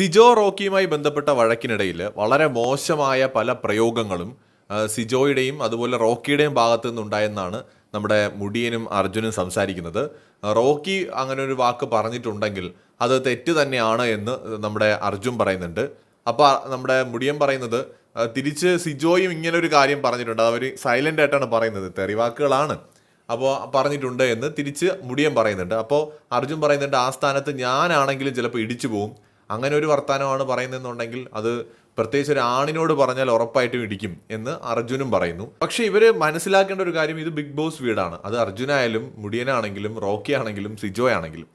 സിജോ റോക്കിയുമായി ബന്ധപ്പെട്ട വഴക്കിനിടയിൽ വളരെ മോശമായ പല പ്രയോഗങ്ങളും സിജോയുടെയും അതുപോലെ റോക്കിയുടെയും ഭാഗത്തു നിന്നുണ്ടായെന്നാണ് നമ്മുടെ മുടിയനും അർജുനും സംസാരിക്കുന്നത്. റോക്കി അങ്ങനെ ഒരു വാക്ക് പറഞ്ഞിട്ടുണ്ടെങ്കിൽ അത് തെറ്റ് തന്നെയാണ് എന്ന് നമ്മുടെ അർജുൻ പറയുന്നുണ്ട്. അപ്പോൾ നമ്മുടെ മുടിയൻ പറയുന്നത് തിരിച്ച് സിജോയും ഇങ്ങനെ ഒരു കാര്യം പറഞ്ഞിട്ടുണ്ട്. അവർ സൈലന്റ് ആയിട്ടാണ് പറയുന്നത്. തെറിവാക്കുകളാണ് അപ്പോൾ പറഞ്ഞിട്ടുണ്ട് എന്ന് തിരിച്ച് മുടിയൻ പറയുന്നുണ്ട്. അപ്പോൾ അർജുൻ പറയുന്നുണ്ട് ആ സ്ഥാനത്ത് ഞാനാണെങ്കിലും ചിലപ്പോൾ ഇടിച്ചു പോകും അങ്ങനെ ഒരു വർത്തമാനമാണ് പറയുന്നതെന്നുണ്ടെങ്കിൽ അത് പ്രത്യേകിച്ച് ഒരു ആണിനോട് പറഞ്ഞാൽ ഉറപ്പായിട്ടും ഇടിക്കും എന്ന് അർജുനും പറയുന്നു. പക്ഷേ ഇവർ മനസ്സിലാക്കേണ്ട ഒരു കാര്യം ഇത് ബിഗ് ബോസ് വീടാണ്. അത് അർജുനായാലും മുടിയനാണെങ്കിലും റോക്കി ആണെങ്കിലും സിജോ ആണെങ്കിലും.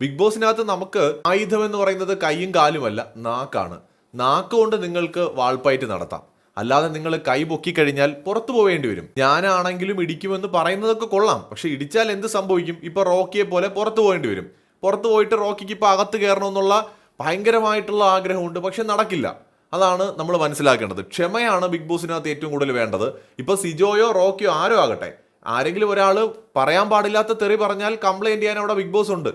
ബിഗ് ബോസിനകത്ത് നമുക്ക് ആയുധം എന്ന് പറയുന്നത് കൈയും കാലുമല്ല നാക്കാണ്. നാക്ക് കൊണ്ട് നിങ്ങൾക്ക് വാൾപ്പായിട്ട് നടത്താം. അല്ലാതെ നിങ്ങൾ കൈ പൊക്കി കഴിഞ്ഞാൽ പുറത്തു പോവേണ്ടി വരും. ഞാനാണെങ്കിലും ഇടിക്കുമെന്ന് പറയുന്നതൊക്കെ കൊള്ളാം. പക്ഷെ ഇടിച്ചാൽ എന്ത് സംഭവിക്കും? ഇപ്പൊ റോക്കിയെ പോലെ പുറത്തു പോകേണ്ടി വരും. പുറത്തു പോയിട്ട് റോക്കിക്ക് ഇപ്പൊ അകത്ത് കയറണമെന്നുള്ള ഭയങ്കരമായിട്ടുള്ള ആഗ്രഹമുണ്ട് പക്ഷെ നടക്കില്ല. അതാണ് നമ്മൾ മനസ്സിലാക്കേണ്ടത്. ക്ഷമയാണ് ബിഗ് ബോസിനകത്ത് ഏറ്റവും കൂടുതൽ വേണ്ടത്. ഇപ്പോൾ സിജോയോ റോക്കിയോ ആരോ ആകട്ടെ ആരെങ്കിലും ഒരാൾ പറയാൻ പാടില്ലാത്ത തെറി പറഞ്ഞാൽ കംപ്ലൈന്റ് ചെയ്യാൻ അവിടെ ബിഗ് ബോസ് ഉണ്ട്.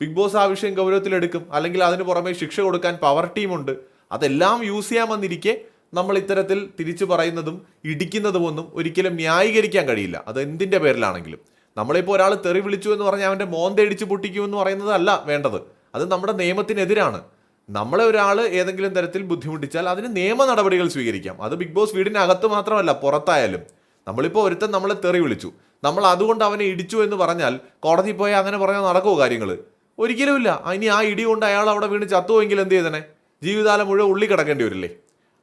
ബിഗ് ബോസ് ആ വിഷയം ഗൗരവത്തിലെടുക്കും അല്ലെങ്കിൽ അതിന് പുറമെ ശിക്ഷ കൊടുക്കാൻ പവർ ടീമുണ്ട് അതെല്ലാം യൂസ് ചെയ്യാമെന്നിരിക്കെ നമ്മൾ ഇത്തരത്തിൽ തിരിച്ചു പറയുന്നതും ഇടിക്കുന്നതും ഒന്നും ഒരിക്കലും ന്യായീകരിക്കാൻ കഴിയില്ല. അത് എന്തിന്റെ പേരിലാണെങ്കിലും. നമ്മളിപ്പോൾ ഒരാൾ തെറി വിളിച്ചു എന്ന് പറഞ്ഞാൽ അവന്റെ മോന്തടിച്ച് പൊട്ടിക്കുമെന്ന് പറയുന്നതല്ല വേണ്ടത്. അത് നമ്മുടെ നിയമത്തിനെതിരാണ്. നമ്മളെ ഒരാൾ ഏതെങ്കിലും തരത്തിൽ ബുദ്ധിമുട്ടിച്ചാൽ അതിന് നിയമ നടപടികൾ സ്വീകരിക്കാം. അത് ബിഗ് ബോസ് വീടിനകത്ത് മാത്രമല്ല പുറത്തായാലും. നമ്മളിപ്പോൾ ഒരുത്തൻ നമ്മളെ തെറി വിളിച്ചു. നമ്മൾ അതുകൊണ്ട് അവനെ ഇടിച്ചു എന്ന് പറഞ്ഞാൽ കോടതി പോയാൽ അങ്ങനെ പറഞ്ഞാൽ നടക്കുമോ കാര്യങ്ങൾ ഒരിക്കലുമില്ല ഇനി ആ ഇടി കൊണ്ട് അയാൾ അവിടെ വീണ് ചത്തുവെങ്കിൽ എന്ത് ചെയ്തനെ? ജീവിതകാലം മുഴുവൻ ഉള്ളി കിടക്കേണ്ടി വരില്ലേ?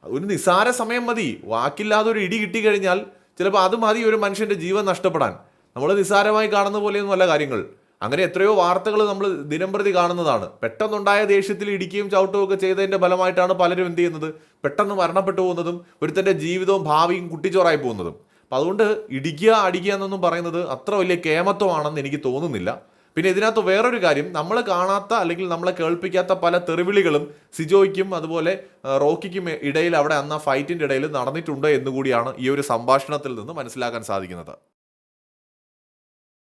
ഒരു നിസ്സാര സമയം മതി. വാക്കില്ലാതെ ഒരു ഇടി കിട്ടിക്കഴിഞ്ഞാൽ ചിലപ്പോൾ അത് മതി ഒരു മനുഷ്യന്റെ ജീവൻ നഷ്ടപ്പെടാൻ. നമ്മൾ നിസ്സാരമായി കാണുന്ന പോലെയൊന്നും അല്ല കാര്യങ്ങൾ. അങ്ങനെ എത്രയോ വാർത്തകൾ നമ്മൾ ദിനംപ്രതി കാണുന്നതാണ്. പെട്ടെന്നുണ്ടായ ദേഷ്യത്തിൽ ഇടിക്കുകയും ചവിട്ടുകയും ഒക്കെ ചെയ്തതിന്റെ ഫലമായിട്ടാണ് പലരും എന്ത് ചെയ്യുന്നത്? പെട്ടെന്ന് മരണപ്പെട്ടു പോകുന്നതും ഒരുത്തന്റെ ജീവിതവും ഭാവിയും കുട്ടിച്ചോറായി പോകുന്നതും. അപ്പം അതുകൊണ്ട് ഇടിക്കുക അടിക്കുക എന്നൊന്നും പറയുന്നത് അത്ര വലിയ കേമത്വമാണെന്ന് എനിക്ക് തോന്നുന്നില്ല. പിന്നെ ഇതിനകത്ത് വേറൊരു കാര്യം നമ്മൾ കാണാത്ത അല്ലെങ്കിൽ നമ്മളെ കേൾപ്പിക്കാത്ത പല തെറിവിളികളും സിജോയ്ക്കും അതുപോലെ റോക്കിക്കും ഇടയിൽ അവിടെ അന്ന് ആ ഫൈറ്റിന്റെ ഇടയിൽ നടന്നിട്ടുണ്ട് എന്നുകൂടിയാണ് ഈ ഒരു സംഭാഷണത്തിൽ നിന്ന് മനസ്സിലാക്കാൻ സാധിക്കുന്നത്.